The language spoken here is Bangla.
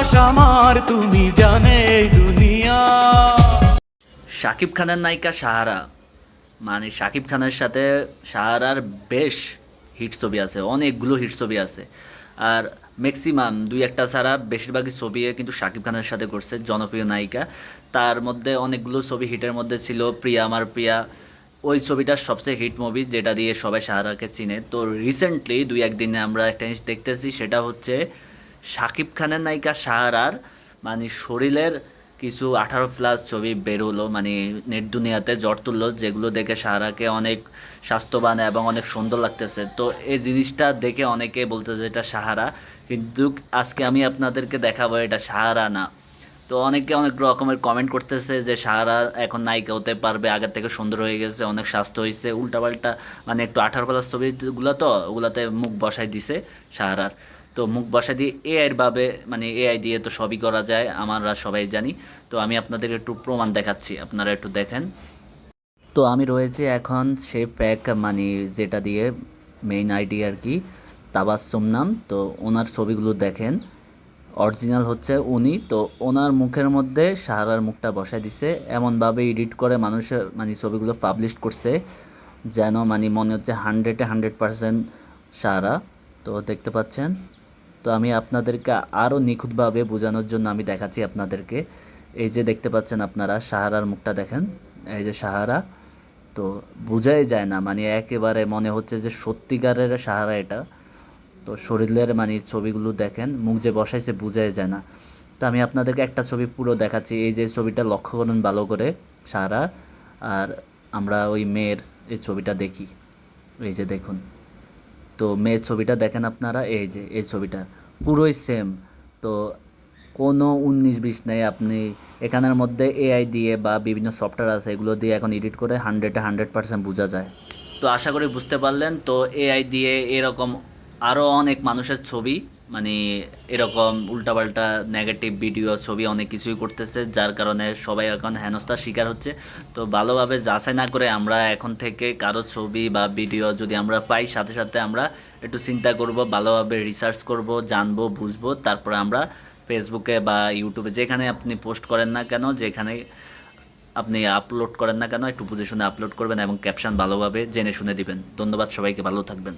বিশ্বাস আমার, তুমি জানে দুনিয়া। শাকিব খানের নায়িকা সাহারা। মানে শাকিব খানের সাথে সাহারার বেশ হিট ছবি আছে, অনেকগুলো হিট ছবি আছে। আর ম্যাক্সিমাম দুই একটা ছাড়া বেশিরভাগই ছবি কিন্তু শাকিব খানের সাথে করছে, জনপ্রিয় নায়িকা। তার মধ্যে অনেকগুলো ছবি হিটের মধ্যে ছিল, প্রিয়া আমার প্রিয়া। ওই ছবিটা সবচেয়ে হিট মুভি যেটা দিয়ে সবাই সাহারাকে চিনে। তো রিসেন্টলি দুই একদিনে আমরা একটা জিনিস দেখতেছি, সেটা হচ্ছে শাকিব খানের নায়িকা সাহারার মানে শরীরের কিছু আঠারো প্লাস ছবি বেরোলো মানে নেট দুনিয়াতে জ্বর তুললো, যেগুলো দেখে সাহারাকে অনেক স্বাস্থ্যবান এবং অনেক সুন্দর লাগতেছে। তো এই জিনিসটা দেখে অনেকে বলতেছে এটা সাহারা কিন্তু আজকে আমি আপনাদেরকে দেখাবো এটা সাহারা না। তো অনেকে অনেক রকমের কমেন্ট করতেছে যে সাহারা এখন নায়িকা হতে পারবে, আগের থেকে সুন্দর হয়ে গেছে, অনেক স্বাস্থ্য হয়েছে, উল্টাপাল্টা মানে একটু আঠারো প্লাস ছবিগুলো তো, ওগুলাতে মুখ বসাই দিছে সাহারার তো মুখ বসা দিয়ে এআইয়ের ভাবে মানে এআই দিয়ে তো সবই করা যায়, আমরা সবাই জানি। তো আমি আপনাদের একটু প্রমাণ দেখাচ্ছি, আপনারা একটু দেখেন। তো আমি রয়েছে এখন সেই প্যাক মানে যেটা দিয়ে মেইন আইডি আর কি তাবাসুম নাম তো ওনার ছবিগুলো দেখেন। অরিজিনাল হচ্ছে উনি। তো ওনার মুখের মধ্যে সাহারার মুখটা বসায় দিছে। এমনভাবে এডিট করে মানুষের মানে ছবিগুলো পাবলিশ করছে, যেন মানে মনে হচ্ছে হান্ড্রেডে হান্ড্রেড পারসেন্ট সাহারা। তো দেখতে পাচ্ছেন। তো আমি আপনাদেরকে আরও নিখুঁতভাবে বোঝানোর জন্য আমি দেখাচ্ছি আপনাদেরকে। এই যে দেখতে পাচ্ছেন আপনারা, সাহারার মুখটা দেখেন। এই যে সাহারা, তো বোঝাই যায় না মানে একেবারে মনে হচ্ছে যে সত্যিকারের সাহারা এটা। তো শরীরের মানে ছবিগুলো দেখেন, মুখ যে বসাইছে বোঝাই যায় না। তো আমি আপনাদেরকে একটা ছবি পুরো দেখাচ্ছি, এই যে ছবিটা লক্ষ্য করুন ভালো করে, সাহারা। আর আমরা ওই মেয়ের এই ছবিটা দেখি। এই যে দেখুন। তো মেয়ের ছবিটা দেখেন আপনারা, এই যে, এই ছবিটা পুরোই সেম তো কোনো উনিশ বিশ নেই, আপনি এখানের মধ্যে এআই দিয়ে বা বিভিন্ন সফটওয়্যার আছে, এগুলো দিয়ে এখন এডিট করে হান্ড্রেডে হান্ড্রেড পার্সেন্ট বোঝা যায়। তো আশা করি বুঝতে পারলেন, তো এআই দিয়ে এরকম আরও অনেক মানুষের ছবি মানে এরকম উল্টাপাল্টা নেগেটিভ ভিডিও ছবি অনেক কিছুই করতেছে, যার কারণে সবাই এখন হেনস্থার শিকার হচ্ছে। তো ভালোভাবে যাচাই না করে আমরা এখন থেকে কারও ছবি বা ভিডিও যদি আমরা পাই, সাথে সাথে আমরা একটু চিন্তা করব, ভালোভাবে রিসার্চ করব, জানব, বুঝব, তারপরে আমরা ফেসবুকে বা ইউটিউবে যেখানে আপনি পোস্ট করেন না কেন, যেখানে আপনি আপলোড করেন না কেন, একটু বুঝে শুনে আপলোড করবেন এবং ক্যাপশন ভালোভাবে জেনে শুনে দিবেন। ধন্যবাদ সবাইকে, ভালো থাকবেন।